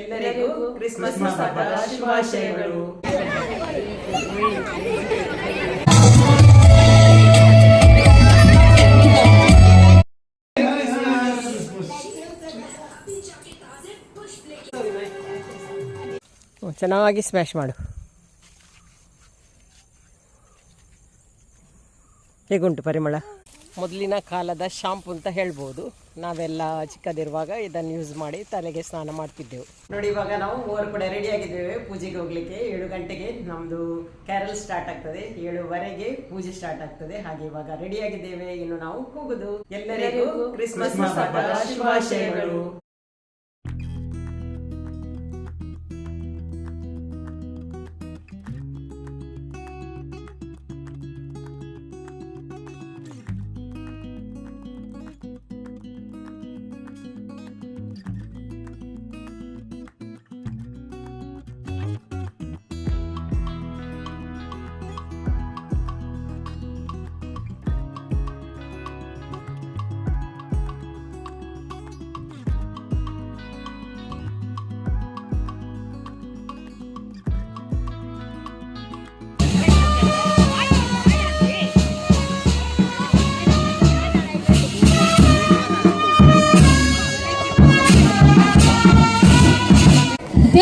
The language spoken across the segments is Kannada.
ಎಲ್ಲರಿಗೂ ಕ್ರಿಸ್ಮಸ್ ಹಬ್ಬದ ಶುಭಾಶಯಗಳು. ಚೆನ್ನಾಗಿ ಸ್ಮ್ಯಾಶ್ ಮಾಡು. ಹೇಗುಂಟು ಪರಿಮಳ? ಮೊದಲಿನ ಕಾಲದ ಶಾಂಪು ಅಂತ ಹೇಳ್ಬೋದು. ನಾವೆಲ್ಲ ಚಿಕ್ಕದಿರುವಾಗ ಇದನ್ನ ಯೂಸ್ ಮಾಡಿ ತಲೆಗೆ ಸ್ನಾನ ಮಾಡ್ತಿದ್ದೆವು. ನೋಡಿ ಇವಾಗ ನಾವು ಮೂವರು ಕೂಡ ರೆಡಿ ಆಗಿದ್ದೇವೆ. ಪೂಜೆಗೆ ಹೋಗ್ಲಿಕ್ಕೆ ಏಳು ಗಂಟೆಗೆ ನಮ್ದು ಕ್ಯಾರಲ್ ಸ್ಟಾರ್ಟ್ ಆಗ್ತದೆ. ಏಳುವರೆಗೆ ಪೂಜೆ ಸ್ಟಾರ್ಟ್ ಆಗ್ತದೆ. ಹಾಗೆ ಇವಾಗ ರೆಡಿ ಆಗಿದ್ದೇವೆ. ಇನ್ನು ನಾವು ಹೋಗುದು ಎಲ್ಲರಿಗೂ ಕ್ರಿಸ್ಮಸ್ ಶುಭಾಶಯಗಳು.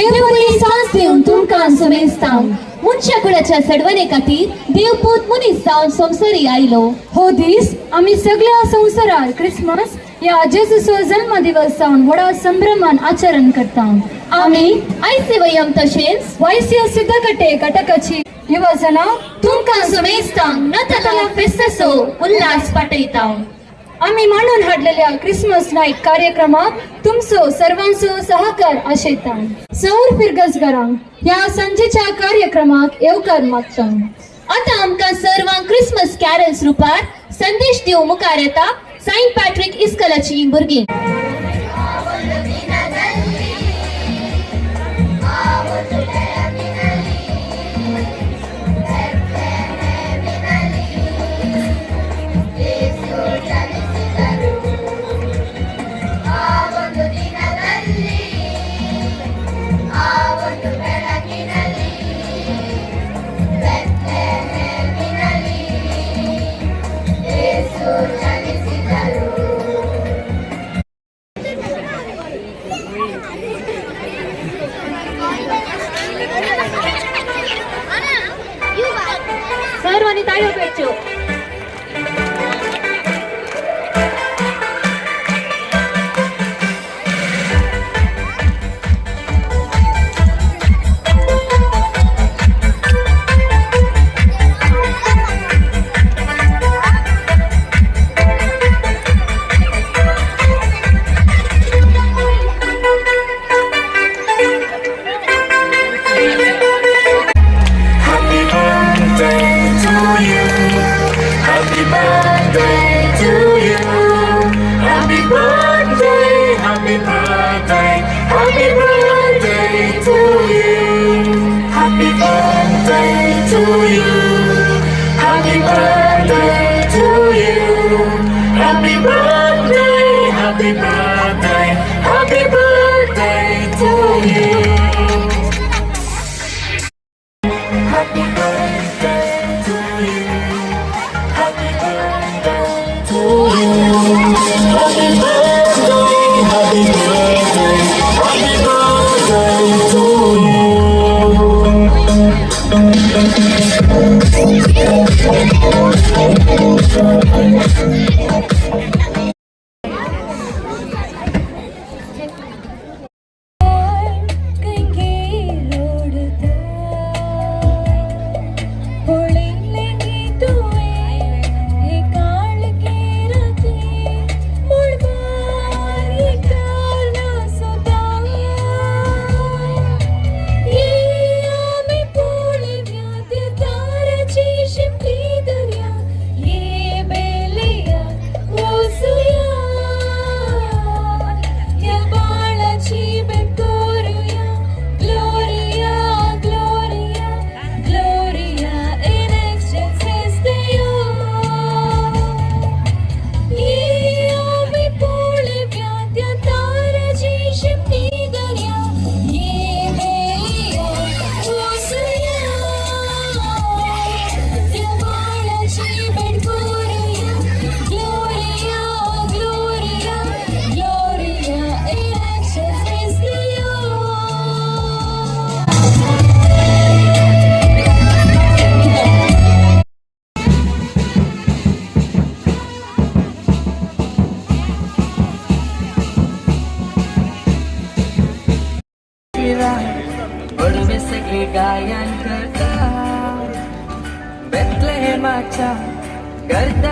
देवपुरी सांस्देव तुमकां समेस्तां मुनशा कुळाच्या सडवणे खातीर देवपूत मुनीस जावन संवसारी आयलो. हो दीस आम्ही सगळ्या संवसारात क्रिसमस या जेजूचो जल्म दिवस जावन व्हडा संभ्रमान आचरण करता आमी आयचे वयम तशेंच वैश्य सिद्धकटे घटकाची युवजना तुमकां समेस्तां नतला फेस्तसो उल्हास पाटयता आम्ही मांडून हाडलेल्या क्रिसमस नाईट कार्यक्रमात तुमचो सर्वांचो सहकार आशेता सौर फिरगजगरांक ह्या संजेच्या कार्यक्रमाक येवकार मागता आतां आमकां सर्वांक क्रिसमस कॅरल्स रुपार संदेश दिवं मुखार येता. सायंट पॅट्रिक इस्कलाची भुरगीं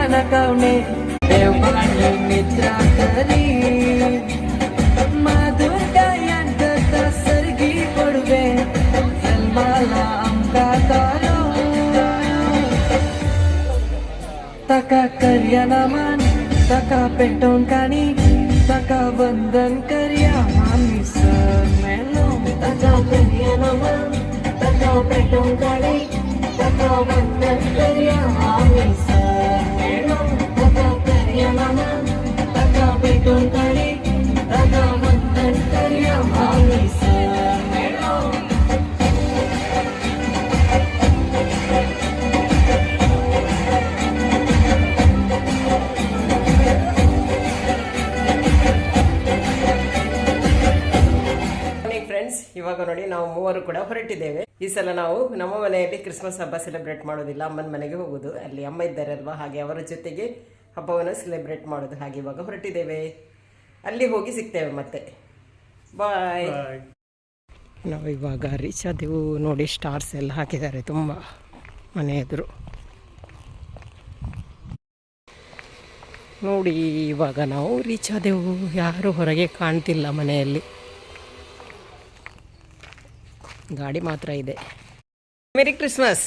કણકવને દેવની મિત્રા કરી મા દુર્ગા યંત તસરગી પડવે સલમાલા અમકા તારો તકા કર્યા માન તકા પેટોન કાણી તકા વંદન કર્યા મામી સર મેલો તકા કર્યા માન તકા પેટોન કાણી તકા વંદન કર્યા મામી ರಗ ಇವಾಗ ನೋಡಿ ನಾವು ಮೂವರು ಕೂಡ ಹೊರಟಿದ್ದೇವೆ. ಈ ಸಲ ನಾವು ನಮ್ಮ ಮನೆಯಲ್ಲಿ ಕ್ರಿಸ್ಮಸ್ ಹಬ್ಬ ಸೆಲೆಬ್ರೇಟ್ ಮಾಡೋದಿಲ್ಲ. ಅಮ್ಮನ ಮನೆಗೆ ಹೋಗುದು ಅಲ್ಲಿ ಅಮ್ಮ ಇದ್ದಾರೆ ಅಲ್ವಾ ಹಾಗೆ ಅವರ ಜೊತೆಗೆ ಹಬ್ಬವನ್ನು ಸೆಲೆಬ್ರೇಟ್ ಮಾಡೋದು ಹಾಗೆ ಇವಾಗ ಹೊರಟಿದ್ದೇವೆ. ಅಲ್ಲಿ ಹೋಗಿ ಸಿಗ್ತೇವೆ ಮತ್ತೆ. ಬಾಯ್ ನಾವು ಇವಾಗ ರೀಚ್ ಆದೆವು. ನೋಡಿ ಸ್ಟಾರ್ಸ್ ಎಲ್ಲ ಹಾಕಿದ್ದಾರೆ ತುಂಬ ಮನೆ ಎದುರು. ನೋಡಿ ಇವಾಗ ನಾವು ರೀಚ್ ಆದೆವು. ಯಾರು ಹೊರಗೆ ಕಾಣ್ತಿಲ್ಲ ಮನೆಯಲ್ಲಿ. ಗಾಡಿ ಮಾತ್ರ ಇದೆ. ಮೇರಿ ಕ್ರಿಸ್ಮಸ್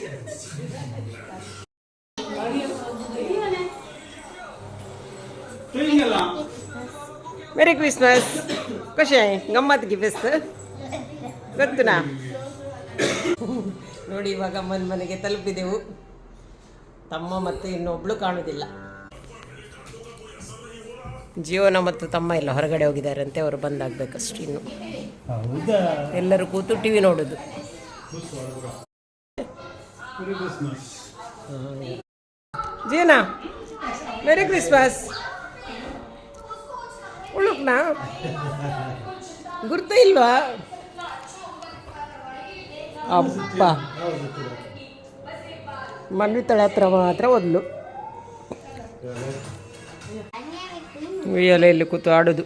ಮೇರಿ ಕ್ರಿಸ್ಮಸ್ ಖುಷಿ ಗಮ್ಮತ್ ಗಿಫ್ಟ್ ಗೊತ್ತುನಾ? ನೋಡಿ ಇವಾಗ ಅಮ್ಮನ ಮನೆಗೆ ತಲುಪಿದೆವು. ತಮ್ಮ ಮತ್ತು ಇನ್ನೊಬ್ಳು ಕಾಣುವುದಿಲ್ಲ ಜೀವನ ಮತ್ತು ತಮ್ಮ ಇಲ್ಲ ಹೊರಗಡೆ ಹೋಗಿದ್ದಾರಂತೆ ಅವರು ಬಂದಾಗಬೇಕಷ್ಟು ಇನ್ನು. ಎಲ್ಲರೂ ಕೂತು ಟಿ ವಿ ನೋಡೋದು ಜೀನಾ ಮೆರಿ ಕ್ರಿಸ್ಮಸ್ ಉಳುಕ್ನಾ ಗುರ್ತ ಇಲ್ವಾ? ಅಪ್ಪ ಮನ್ವಿತಳ ಹತ್ರ ಮಾತ್ರ ಒದ್ಲು. ಉಯ್ಯಾಲೆಯಲ್ಲಿ ಕೂತು ಆಡೋದು.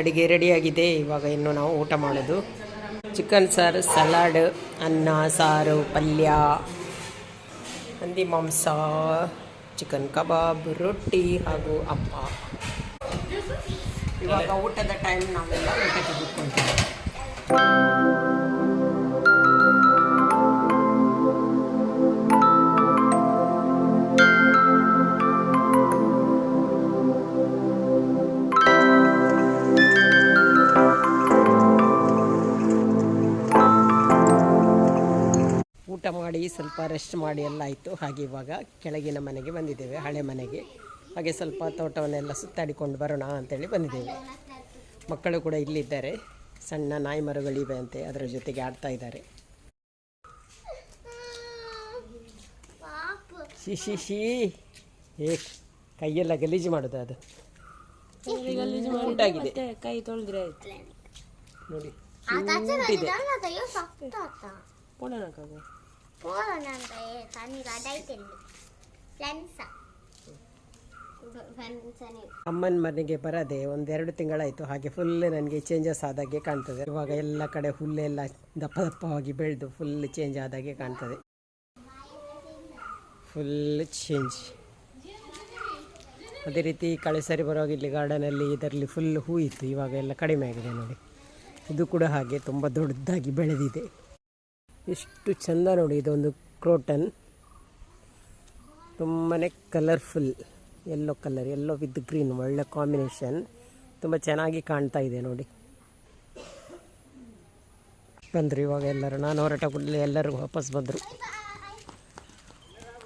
ಅಡಿಗೆ ರೆಡಿಯಾಗಿದೆ. ಇವಾಗ ಇನ್ನು ನಾವು ಊಟ ಮಾಡೋದು. ಚಿಕನ್ ಸಾರು ಸಲಾಡ್ ಅನ್ನ, ಸಾರು, ಪಲ್ಯ, ಹಂದಿ ಮಾಂಸ ಚಿಕನ್ ಕಬಾಬ್ ರೊಟ್ಟಿ ಹಾಗೂ ಅಪ್ಪ ಇವಾಗ ಊಟದ ಟೈಮ್ ನಾವೆಲ್ಲ ಊಟ ಕೂತ್ಕೊಳ್ತೀವಿ. ಮಾಡಿ ಸ್ವಲ್ಪ ರೆಸ್ಟ್ ಮಾಡಿ ಎಲ್ಲ ಆಯಿತು. ಹಾಗೆ ಇವಾಗ ಕೆಳಗಿನ ಮನೆಗೆ ಬಂದಿದ್ದೇವೆ ಹಳೆ ಮನೆಗೆ. ಹಾಗೆ ಸ್ವಲ್ಪ ತೋಟವನ್ನೆಲ್ಲ ಸುತ್ತಾಡಿಕೊಂಡು ಬರೋಣ ಅಂತೇಳಿ ಬಂದಿದ್ದೇವೆ. ಮಕ್ಕಳು ಕೂಡ ಇಲ್ಲಿದ್ದಾರೆ. ಸಣ್ಣ ನಾಯಿ ಮರಗಳಿವೆ ಅಂತೆ ಅದರ ಜೊತೆಗೆ ಆಡ್ತಾ ಇದ್ದಾರೆ. ಶಿಶಿ ಶಿ ಶಿ ಶಿ. ಏ ಕೈಯೆಲ್ಲ ಗಲೀಜು ಮಾಡೋದು ಅದು? ಉಂಟಾಗಿದೆ. ಕೈ ತೊಳೆದ್ರೆ ಆಯ್ತು. ನೋಡಿ ಅಮ್ಮನ ಮನೆಗೆ ಬರದೆ ಒಂದೆರಡು ತಿಂಗಳಾಯಿತು. ಹಾಗೆ ಫುಲ್ ನನಗೆ ಚೇಂಜಸ್ ಆದಾಗೆ ಕಾಣ್ತದೆ. ಇವಾಗ ಎಲ್ಲ ಕಡೆ ಹುಲ್ಲೆಲ್ಲ ದಪ್ಪ ದಪ್ಪವಾಗಿ ಬೆಳೆದು ಫುಲ್ ಚೇಂಜ್ ಆದಾಗೆ ಕಾಣ್ತದೆ. ಫುಲ್ ಚೇಂಜ್ ಅದೇ ರೀತಿ ಕಳೆ ಸರಿ ಬರುವಾಗ ಇಲ್ಲಿ ಗಾರ್ಡನಲ್ಲಿ ಇದರಲ್ಲಿ ಫುಲ್ ಹೂ ಇತ್ತು. ಇವಾಗ ಎಲ್ಲ ಕಡಿಮೆ ಆಗಿದೆ ನೋಡಿ. ಇದು ಕೂಡ ಹಾಗೆ ತುಂಬ ದೊಡ್ಡದಾಗಿ ಬೆಳೆದಿದೆ. ಎಷ್ಟು ಚಂದ ನೋಡಿ ಇದೊಂದು ಕ್ರೋಟನ್. ತುಂಬಾ colourful yellow colour yellow with green ಒಳ್ಳೆ ಕಾಂಬಿನೇಷನ್ ತುಂಬ ಚೆನ್ನಾಗಿ ಕಾಣ್ತಾ ಇದೆ ನೋಡಿ. ಬಂದರು ಇವಾಗ ಎಲ್ಲರೂ, ನಾನು ಹೊರಟ ಕೂಡಲೇ ಎಲ್ಲರೂ ವಾಪಸ್ ಬಂದರು.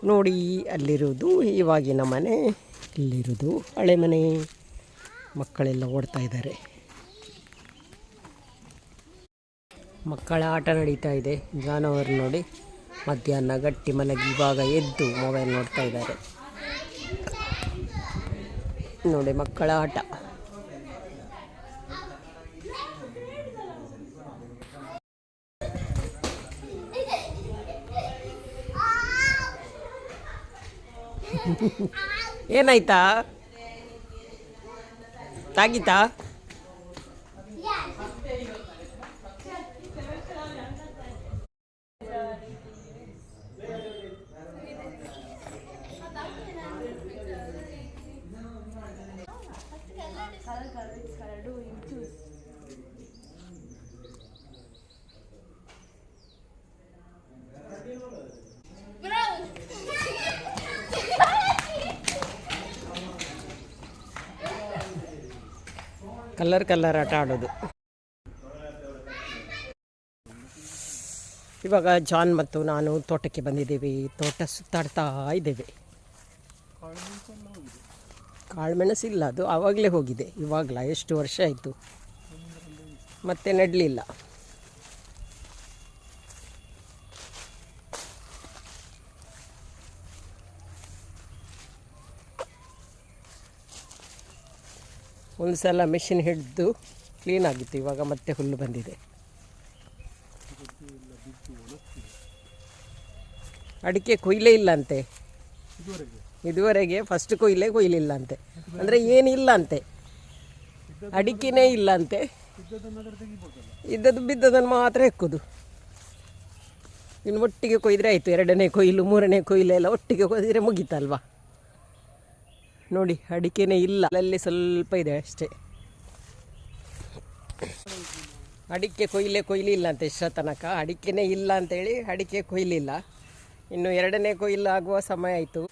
ನೋಡಿ ಅಲ್ಲಿರುವುದು, ಇವಾಗಿನ ಮನೆ, ಇಲ್ಲಿರುವುದು ಹಳೆ ಮನೆ. ಮಕ್ಕಳೆಲ್ಲ ಓಡ್ತಾ ಇದ್ದಾರೆ. ಮಕ್ಕಳ ಆಟ ನಡೀತಾ ಇದೆ. ಜಾನವರು ನೋಡಿ ಮಧ್ಯಾಹ್ನ ಗಟ್ಟಿ ಮಲಗಿ ಇವಾಗ ಎದ್ದು ಮೊಬೈಲ್ ನೋಡ್ತಾ ಇದ್ದಾರೆ. ನೋಡಿ ಮಕ್ಕಳ ಆಟ. ಏನಾಯ್ತಾ? ತಾಗಿತಾ? ಕಲರ್ ಕಲ್ಲರ್ ಆಟ ಆಡೋದು. ಇವಾಗ ಜಾನ್ ಮತ್ತು ನಾನು ತೋಟಕ್ಕೆ ಬಂದಿದ್ದೀವಿ. ತೋಟ ಸುತ್ತಾಡ್ತಾ ಇದ್ದೇವೆ. ಕಾಳುಮೆಣಸಿಲ್ಲ ಅದು ಆವಾಗಲೇ ಹೋಗಿದೆ. ಇವಾಗಲ ಎಷ್ಟು ವರ್ಷ ಆಯಿತು. ಮತ್ತೆ ನೆಡಲಿಲ್ಲ. ಒಂದು ಸಲ ಮೆಷಿನ್ ಹಿಡಿದು ಕ್ಲೀನ್ ಆಗಿತ್ತು. ಇವಾಗ ಮತ್ತೆ ಹುಲ್ಲು ಬಂದಿದೆ. ಅಡಿಕೆ ಕೊಯ್ಲೇ ಇಲ್ಲ ಅಂತೆ ಇದುವರೆಗೆ ಫಸ್ಟ್ ಕೊಯ್ಲೆ ಕೊಯ್ಲಿಲ್ಲ ಅಂತೆ ಅಂದರೆ ಏನಿಲ್ಲ ಅಂತೆ ಅಡಿಕೆನೇ ಇಲ್ಲ ಅಂತೆ ಇದ್ದದ್ದು ಬಿದ್ದದನ್ನು ಮಾತ್ರ ಹೆಕ್ಕೋದು. ಇನ್ನು ಒಟ್ಟಿಗೆ ಕೊಯ್ದರೆ ಆಯಿತು. ಎರಡನೇ ಕೊಯ್ಲು, ಮೂರನೇ ಕೊಯ್ಲು ಎಲ್ಲ ಒಟ್ಟಿಗೆ ಕೊಯ್ದರೆ ಮುಗೀತಲ್ವಾ? ನೋಡಿ, ಅಡಿಕೆನೇ ಇಲ್ಲ. ಅಲ್ಲಲ್ಲಿ ಸ್ವಲ್ಪ ಇದೆ ಅಷ್ಟೇ. ಅಡಿಕೆ ಕೊಯ್ಲೆ ಕೊಯ್ಲಿಲ್ಲ ಅಂತ ಇಷ್ಟ ತನಕ. ಅಡಿಕೆನೇ ಇಲ್ಲ ಅಂತೇಳಿ ಅಡಿಕೆ ಕೊಯ್ಲಿಲ್ಲ. ಇನ್ನು ಎರಡನೇ ಕೊಯ್ಲು ಆಗುವ ಸಮಯ ಆಯಿತು.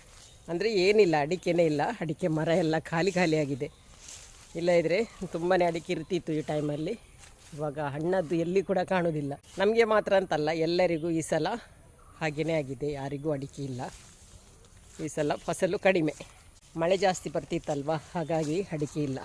ಅಂದರೆ ಏನಿಲ್ಲ, ಅಡಿಕೆನೇ ಇಲ್ಲ. ಅಡಿಕೆ ಮರ ಎಲ್ಲ ಖಾಲಿ ಖಾಲಿಯಾಗಿದೆ ಇಲ್ಲ ಇದ್ದರೆ ತುಂಬಾ ಅಡಿಕೆ ಇರ್ತಿತ್ತು ಈ ಟೈಮಲ್ಲಿ ಇವಾಗ ಹಣ್ಣದ್ದು ಎಲ್ಲಿ ಕೂಡ ಕಾಣೋದಿಲ್ಲ. ನಮಗೆ ಮಾತ್ರ ಅಂತಲ್ಲ, ಎಲ್ಲರಿಗೂ ಈ ಸಲ ಹಾಗೆಯೇ ಆಗಿದೆ. ಯಾರಿಗೂ ಅಡಿಕೆ ಇಲ್ಲ. ಈ ಸಲ ಫಸಲು ಕಡಿಮೆ. ಮಳೆ ಜಾಸ್ತಿ ಬರ್ತಿತ್ತಲ್ವ? ಹಾಗಾಗಿ ಅಡಿಕೆ ಇಲ್ಲ.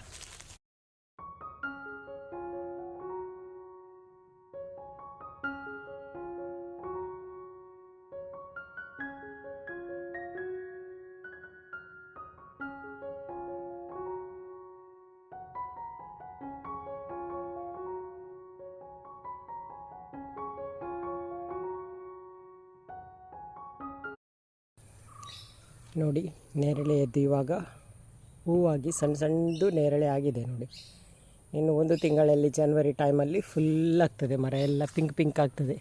ನೋಡಿ, ನೇರಳೆ ಎದ್ದು ಇವಾಗ ಹೂವಾಗಿ ಸಣ್ಣ ಸಣ್ಣದು ನೇರಳೆ ಆಗಿದೆ ನೋಡಿ. ಇನ್ನು ಒಂದು ತಿಂಗಳಲ್ಲಿ ಜನ್ವರಿ ಟೈಮಲ್ಲಿ ಫುಲ್ ಆಗ್ತದೆ ಮರ, ಎಲ್ಲ ಪಿಂಕ್ ಪಿಂಕ್ ಆಗ್ತದೆ.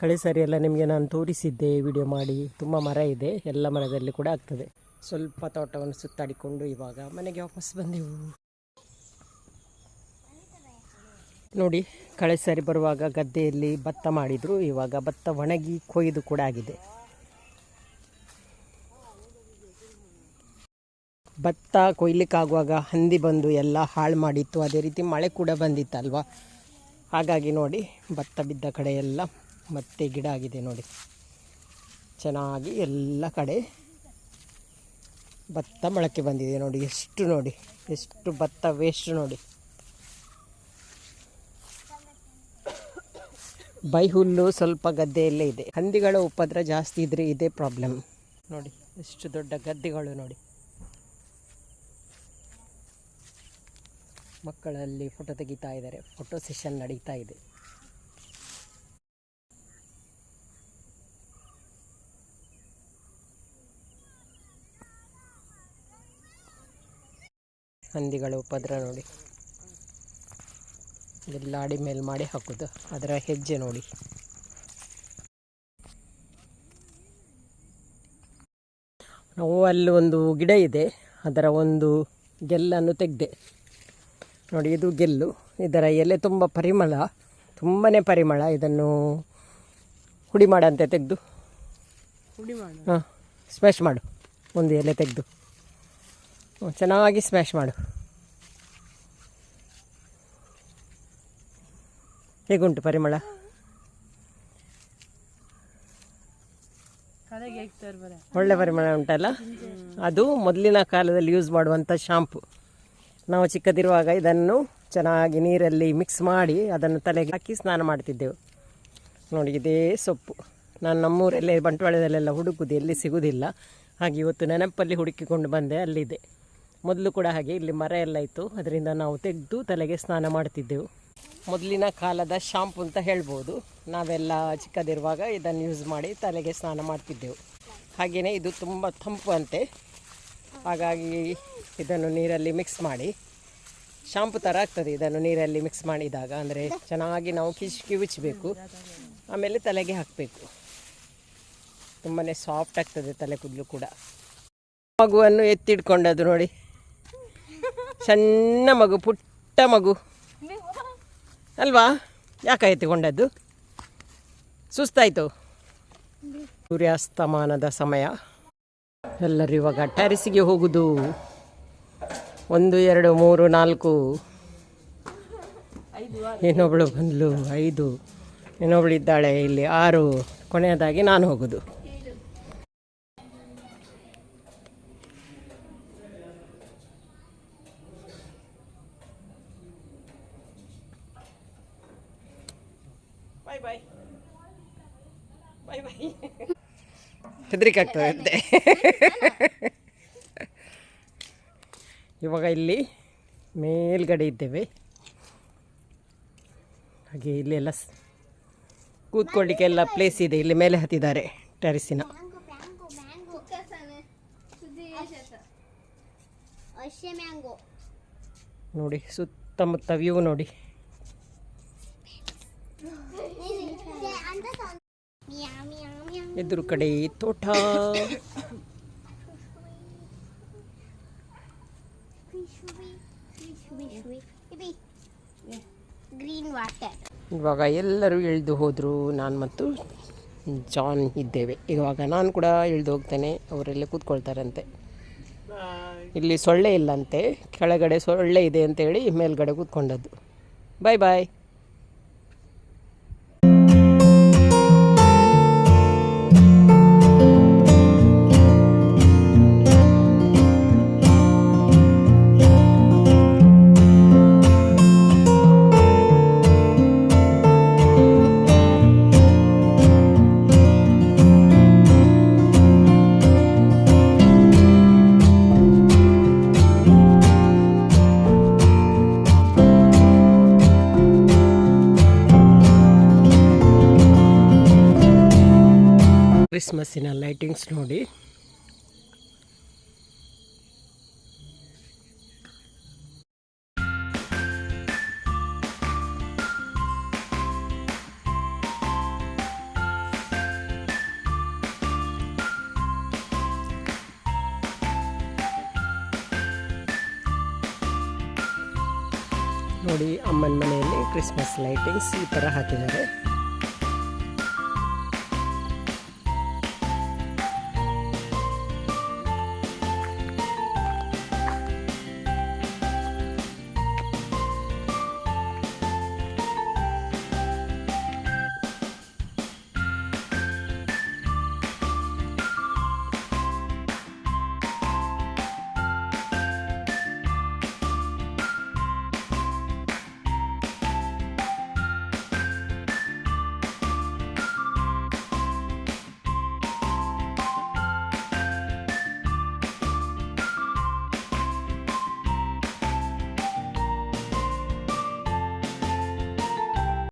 ಕಳೆ ಸರಿ ಎಲ್ಲ ನಿಮಗೆ ನಾನು ತೋರಿಸಿದ್ದೆ ವಿಡಿಯೋ ಮಾಡಿ. ತುಂಬ ಮರ ಇದೆ, ಎಲ್ಲ ಮರದಲ್ಲಿ ಕೂಡ ಆಗ್ತದೆ. ಸ್ವಲ್ಪ ತೋಟವನ್ನು ಸುತ್ತಾಡಿಕೊಂಡು ಇವಾಗ ಮನೆಗೆ ವಾಪಸ್ ಬಂದೆವು. ನೋಡಿ, ಕಳೆ ಸರಿ ಬರುವಾಗ ಗದ್ದೆಯಲ್ಲಿ ಭತ್ತ ಮಾಡಿದರು, ಇವಾಗ ಭತ್ತ ಒಣಗಿ ಕೊಯ್ದು ಕೂಡ ಆಗಿದೆ. ಭತ್ತ ಕೊಯ್ಲಿಕ್ಕಾಗುವಾಗ ಹಂದಿ ಬಂದು ಎಲ್ಲ ಹಾಳು ಮಾಡಿತ್ತು. ಅದೇ ರೀತಿ ಮಳೆ ಕೂಡ ಬಂದಿತ್ತಲ್ವ? ಹಾಗಾಗಿ ನೋಡಿ ಭತ್ತ ಬಿದ್ದ ಕಡೆ ಎಲ್ಲ ಮತ್ತೆ ಗಿಡ ಆಗಿದೆ ನೋಡಿ. ಚೆನ್ನಾಗಿ ಎಲ್ಲ ಕಡೆ ಭತ್ತ ಮೊಳಕೆ ಬಂದಿದೆ ನೋಡಿ. ಎಷ್ಟು ನೋಡಿ, ಎಷ್ಟು ಭತ್ತ ವೇಸ್ಟ್ ನೋಡಿ. ಬೈಹುಲ್ಲು ಸ್ವಲ್ಪ ಗದ್ದೆಯಲ್ಲೇ ಇದೆ. ಹಂದಿಗಳ ಉಪದ್ರ ಜಾಸ್ತಿ ಇದ್ರೆ ಇದೇ ಪ್ರಾಬ್ಲಮ್ ನೋಡಿ, ಎಷ್ಟು ದೊಡ್ಡ ಗದ್ದೆಗಳು ನೋಡಿ. ಮಕ್ಕಳಲ್ಲಿ ಫೋಟೋ ತೆಗಿತಾ ಇದ್ದಾರೆ. ಫೋಟೋ ಸೆಷನ್ ನಡೀತಾ ಇದೆ. ಹಂದಿಗಳು ಉಪದ್ರ ನೋಡಿ. ಅಡಿ ಮೇಲೆ ಮಾಡಿ ಹಾಕೋದು. ಅದರ ಹೆಜ್ಜೆ ನೋಡಿ. ನಾವು ಅಲ್ಲಿ ಒಂದು ಗಿಡ ಇದೆ. ಅದರ ಒಂದು ಗೆಲ್ಲನ್ನು ತೆಗೆದೆ. ನೋಡಿ ಇದು ಗೆಲ್ಲು. ಇದರ ಎಲೆ ತುಂಬ ಪರಿಮಳ. ತುಂಬಾ ಪರಿಮಳ. ಇದನ್ನು ಹುಡಿ ಮಾಡಂತೆ ತೆಗೆದು. ಹುಡಿ ಮಾಡು. ಹಾಂ ಸ್ಮ್ಯಾಶ್ ಮಾಡು. ಒಂದು ಎಲೆ ತೆಗೆದು. ಚೆನ್ನಾಗಿ ಸ್ಮ್ಯಾಶ್ ಮಾಡು. ಹೇಗುಂಟು ಪರಿಮಳ? ಒಳ್ಳೆ ಪರಿಮಳ ಉಂಟಲ್ಲ? ಅದು ಮೊದಲಿನ ಕಾಲದಲ್ಲಿ ಯೂಸ್ ಮಾಡುವಂಥ ಶಾಂಪು ನಾವು ಚಿಕ್ಕದಿರುವಾಗ ಇದನ್ನು ಚೆನ್ನಾಗಿ ನೀರಲ್ಲಿ ಮಿಕ್ಸ್ ಮಾಡಿ ಅದನ್ನು ತಲೆಗೆ ಹಾಕಿ ಸ್ನಾನ ಮಾಡ್ತಿದ್ದೆವು. ನೋಡಿ, ಇದೇ ಸೊಪ್ಪು. ನಾನು ನಮ್ಮೂರಲ್ಲೇ, ಬಂಟ್ವಾಳದಲ್ಲೆಲ್ಲ ಹುಡುಕುದು, ಎಲ್ಲಿ ಸಿಗುವುದಿಲ್ಲ ಹಾಗೆ ಇವತ್ತು ನೆನಪಲ್ಲಿ ಹುಡುಕಿಕೊಂಡು ಬಂದೆ, ಅಲ್ಲಿದೆ. ಮೊದಲು ಕೂಡ ಹಾಗೆ, ಇಲ್ಲಿ ಮರ ಎಲ್ಲ ಇತ್ತು. ಅದರಿಂದ ನಾವು ತೆಗೆದು ತಲೆಗೆ ಸ್ನಾನ ಮಾಡ್ತಿದ್ದೆವು. ಮೊದಲಿನ ಕಾಲದ ಶಾಂಪು ಅಂತ ಹೇಳ್ಬೋದು. ನಾವೆಲ್ಲ ಚಿಕ್ಕದಿರುವಾಗ ಇದನ್ನು ಯೂಸ್ ಮಾಡಿ ತಲೆಗೆ ಸ್ನಾನ ಮಾಡ್ತಿದ್ದೆವು. ಹಾಗೆಯೇ ಇದು ತುಂಬ ತಂಪು ಅಂತೆ. ಹಾಗಾಗಿ ಇದನ್ನು ನೀರಲ್ಲಿ ಮಿಕ್ಸ್ ಮಾಡಿ. ಶಾಂಪು ಥರ ಆಗ್ತದೆ ಇದನ್ನು ನೀರಲ್ಲಿ ಮಿಕ್ಸ್ ಮಾಡಿದಾಗ. ಅಂದರೆ ಚೆನ್ನಾಗಿ ನಾವು ಕಿಚ್ ಕಿವುಚಬೇಕು. ಆಮೇಲೆ ತಲೆಗೆ ಹಾಕಬೇಕು. ತುಂಬಾ ಸಾಫ್ಟ್ ಆಗ್ತದೆ ತಲೆ ಕೂದಲು ಕೂಡ. ಮಗುವನ್ನು ಎತ್ತಿಡ್ಕೊಂಡದ್ದು ನೋಡಿ. ಸಣ್ಣ ಮಗು, ಪುಟ್ಟ ಮಗು. ಅಲ್ವಾ? ಯಾಕೆ ಎತ್ತಿಕೊಂಡದ್ದು? ಸುಸ್ತಾಯಿತು. ಸೂರ್ಯಾಸ್ತಮಾನದ ಸಮಯ. ಎಲ್ಲರೂ ಇವಾಗ ಟ್ಯಾರಿಸಿಗೆ ಹೋಗುದು. ಒಂದು, ಎರಡು, ಮೂರು, ನಾಲ್ಕು. ಇನ್ನೊಬ್ಳು ಬಂದ್ಲು, ಐದು. ಇನ್ನೊಬ್ಳು ಇದ್ದಾಳೆ, ಇಲ್ಲಿ ಆರು. ಕೊನೆಯದಾಗಿ ನಾನು ಹೋಗುದು ಬಾಯ್ ಬಾಯ್ ಬಾಯ್ ಬಾಯ್ ಹೆದರಿಕೆ ಆಗ್ತದೆ ಇವಾಗ ಇಲ್ಲಿ ಮೇಲ್ಗಡೆ ಇದ್ದೇವೆ. ಹಾಗೆ ಇಲ್ಲಿ ಎಲ್ಲ ಸ್- ಕೂತ್ಕೊಳ್ಳಿಕ್ಕೆ ಎಲ್ಲ ಪ್ಲೇಸ್ ಇದೆ. ಇಲ್ಲಿ ಮೇಲೆ ಹತ್ತಿದ್ದಾರೆ ಟೆರಿಸಿನ ನೋಡಿ ಸುತ್ತಮುತ್ತ ವ್ಯೂ ನೋಡಿ. ಮಿಯಾ ಎದುರು ಕಡೆ ತೋಟ. ಗ್ರೀನ್ ವಾಟರ್ ಇವಾಗ ಎಲ್ಲರೂ ಇಳಿದು ಹೋದರು. ನಾನು ಮತ್ತು ಜಾನ್ ಇದ್ದೇವೆ. ಇವಾಗ ನಾನು ಕೂಡ ಇಳಿದು ಹೋಗ್ತೇನೆ. ಅವರೆಲ್ಲ ಕೂತ್ಕೊಳ್ತಾರಂತೆ. ಇಲ್ಲಿ ಸೊಳ್ಳೆ ಇಲ್ಲಂತೆ. ಕೆಳಗಡೆ ಸೊಳ್ಳೆ ಇದೆ ಅಂತೇಳಿ ಮೇಲ್ಗಡೆ ಕೂತ್ಕೊಂಡದ್ದು. ಬಾಯ್ ಬಾಯ್ ಕ್ರಿಸ್ಮಸ್ಸಿನ ಲೈಟಿಂಗ್ಸ್ ನೋಡಿ. ನೋಡಿ ಅಮ್ಮನ ಮನೆಯಲ್ಲಿ ಕ್ರಿಸ್ಮಸ್ ಲೈಟಿಂಗ್ಸ್ ಈ ಥರ ಹಾಕಿದ್ದಾರೆ.